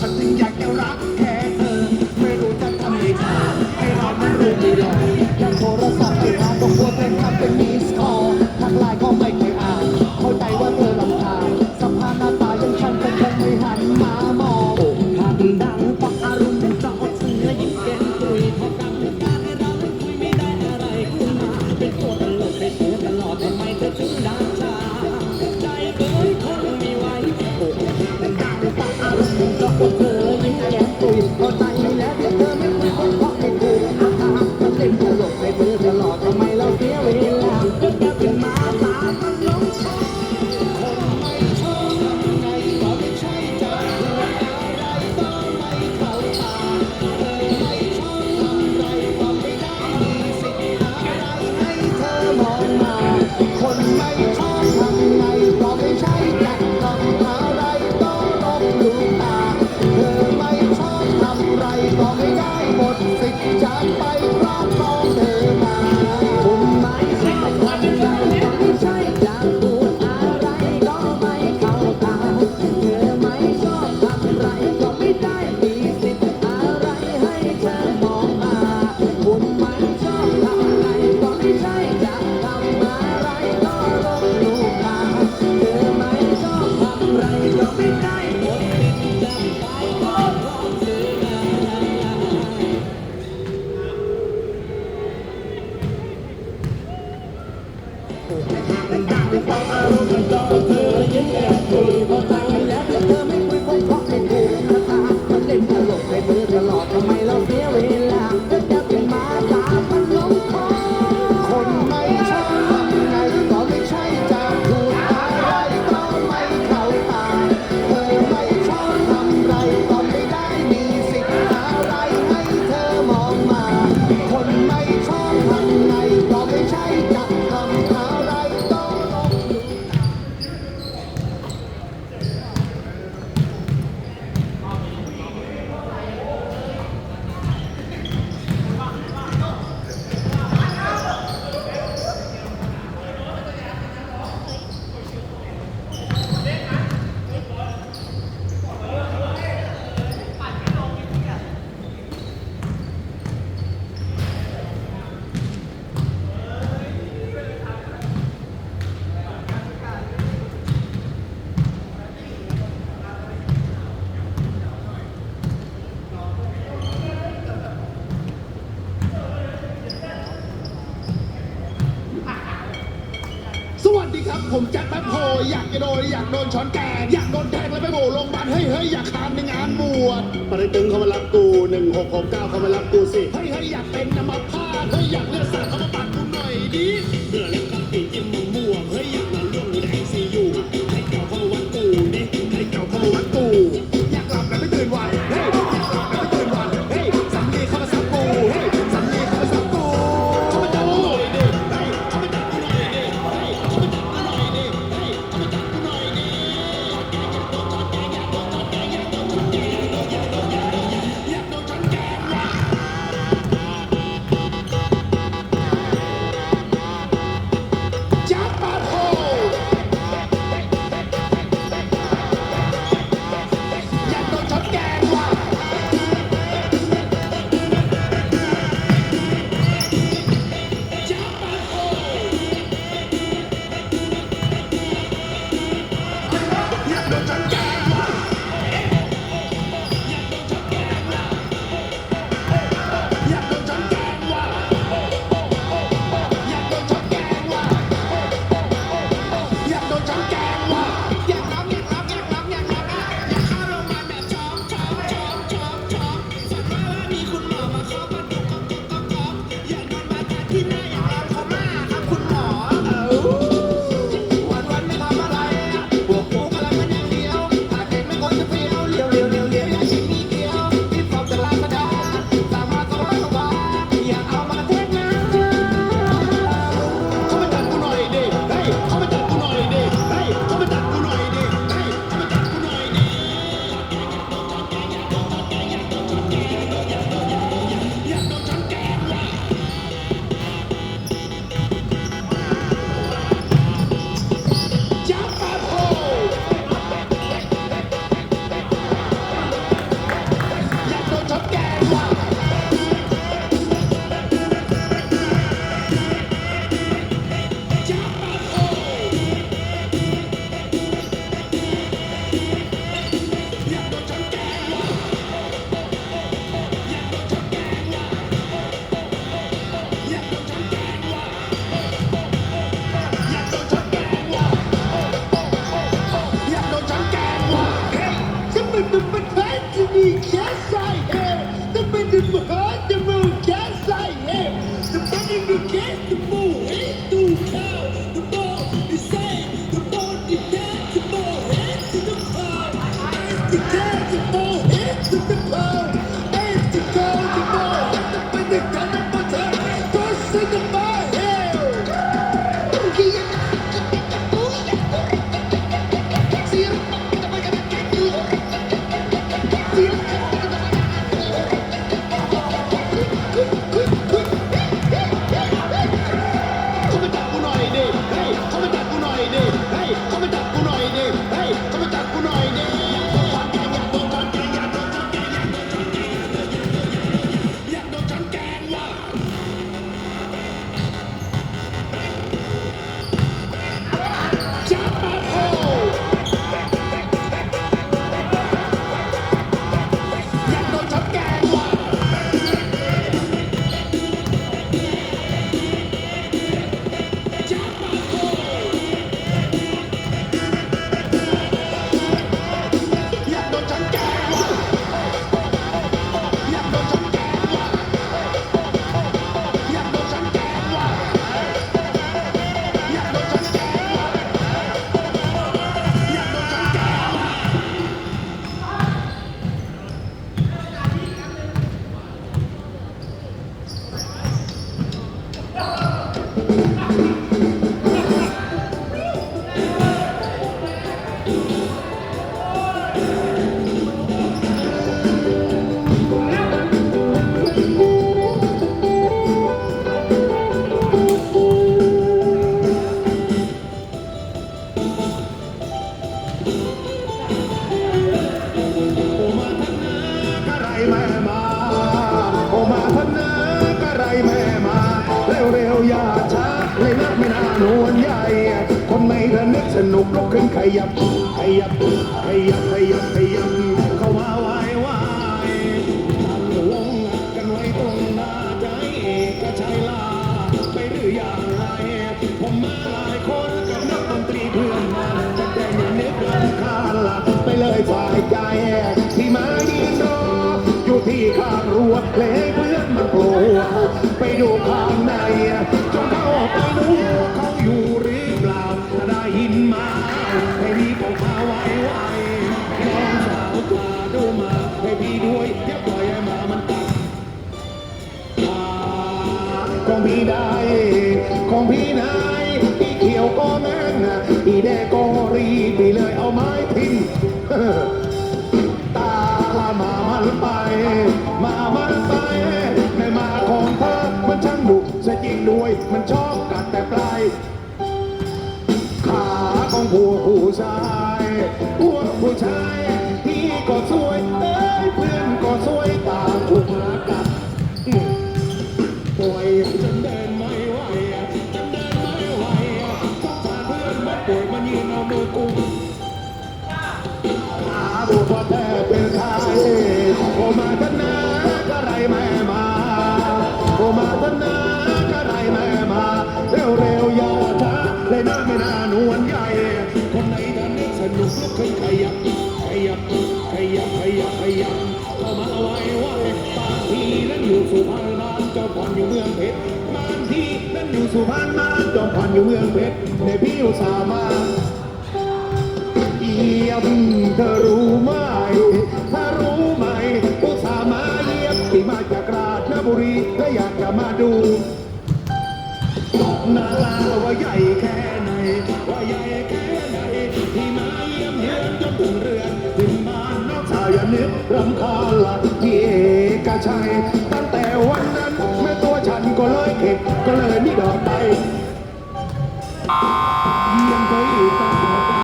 ฉันจึงอยากจะรักแค่เธอ ไม่รู้จะทำยังไงให้เราไม่รู้ไม่รอยังโทรศัพท์ไปหาก็ควรเป็นคำเป็นมิสคอลทักไลน์ก็ไม่เคยอ่านเข้าใจว่าเธอลำคาญสภาพหน้าตายังฉันเป็นคนไม่หันมามองหักดังปักอารมณ์จะอนจอดเสือยิ่งแก้มตุยท Thank you. ผมจัดบัพโพอยากจะโดนอยากโดนช้อนแกงอยากโดนแทงแล้วไปโบลงพยาบาลเฮ้ยเฮ้ยอยากคานในงานบวชปริตึงเขามารับกูหนึ่งหกหกเก้าเขามารับกูสิเฮ้ยเฮ้ยอยากเป็นนำมาพาเฮ้ยอยากเลือดสา Get the ball! ร็วเร็วอย่าช้าเลยนักไม่นานวนใหญ่คนไม่ระนึกสนุกลุกขึ้นขยับ ขยับ ขยับ ขยับ ขยับ ไปดูข้างในจงเข้าไปดูเขาอยู่หรือเปล่าถ้าได้ยินมาให้รีบออกมาไวไวๆน้องสาวกว่าดูมาให้พี่ด้วยอย่าปล่อยให้หมามันกัดของพี่ได้ของพี่นายพี่เขียวก็แม่นพี่แดงก็รีบไปเลยเอาไม้ทิ้งตาละมามันไป มามันไปในมาขอ ด้วย มันชอบกัดแต่ปลายขาของผู้ผู้ชายพวกผู้ชายพี่ก็สวยเอ้ยเพื่อนก็สวยตาานเจ้าผ่อนอยู่เมืองเพชรบางทีนั้นอยู่สุพรรณบ้านเจ้าผ่อนอยู่เมืองเพชรในพี่อุตส่าห์มาเยี่ยมเธอรู้ไหมถ้ารู้ไหมอุตส่าห์มาเยี่ยมที่มาจากราชบุรีและอยากจะมาดูนาลาว่าใหญ่แค่ไหนว่าใหญ่แค่ไหนที่มาเยี่ยมเยือนจนถึงเรือนถึงบ้านนอกชาวอย่านึกรำคาญละพี่เอกชัยตั้งแต่วันนั้นแม่ตัวฉัน ก็เลยเข็ดก็เลยนี่ดอกไป